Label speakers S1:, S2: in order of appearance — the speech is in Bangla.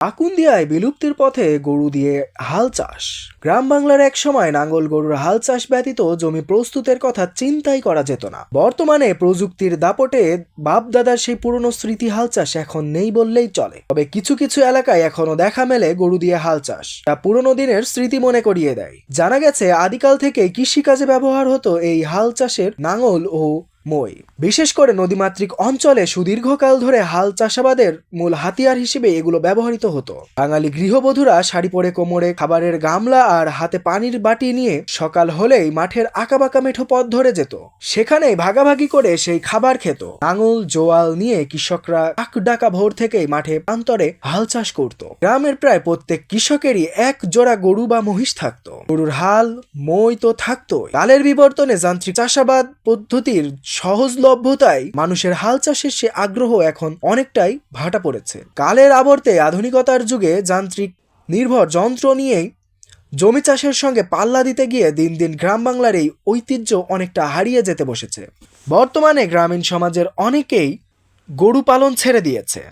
S1: আকুন্দিয়ায় বিলুপ্তির পথে গরু দিয়ে হাল চাষ। গ্রাম বাংলার এক সময় নাঙ্গল গরুর হাল চাষ ব্যতীত জমি প্রস্তুতের কথা চিন্তাই করা যেত না। বর্তমানে প্রযুক্তির দাপটে বাপদাদার সেই পুরনো স্মৃতি হাল চাষ এখন নেই বললেই চলে। তবে কিছু কিছু এলাকায় এখনও দেখা মেলে গরু দিয়ে হাল চাষ তা পুরনো দিনের স্মৃতি মনে করিয়ে দেয়। জানা গেছে, আদিকাল থেকে কৃষিকাজে ব্যবহার হতো এই হাল চাষের নাঙল ও মই। বিশেষ করে নদীমাতৃক অঞ্চলে সুদীর্ঘকাল ধরে হাল চাষাবাদের মূল হাতিয়ার হিসেবে এগুলো ব্যবহৃত হতো। বাঙালি গৃহবধূরা শাড়ি পরে কোমরে, খাবারের গামলা আর হাতে পানির বাটি নিয়ে সকাল হলেই মাঠের আঁকাবাঁকা মেঠো পথ ধরে যেত। সেখানেই ভাগাভাগি করে সেই খাবার খেত। আঙুল, জোয়াল নিয়ে কৃষকরা আক ডাকা ভোর থেকেই মাঠে প্রান্তরে হাল চাষ করত। গ্রামের প্রায় প্রত্যেক কৃষকেরই এক জোড়া গরু বা মহিষ থাকতো। গরুর হাল, মই তো থাকতোই। কালের বিবর্তনে যান্ত্রিক চাষাবাদ পদ্ধতির সহজলভ্যতায় মানুষের হাল চাষের সে আগ্রহ এখন অনেকটাই ভাটা পড়েছে। কালের আবর্তে আধুনিকতার যুগে যান্ত্রিক নির্ভর যন্ত্র নিয়েই জমি চাষের সঙ্গে পাল্লা দিতে গিয়ে দিন দিন গ্রাম বাংলার এই ঐতিহ্য অনেকটা হারিয়ে যেতে বসেছে। বর্তমানে গ্রামীণ সমাজের অনেকেই গরু পালন ছেড়ে দিয়েছে।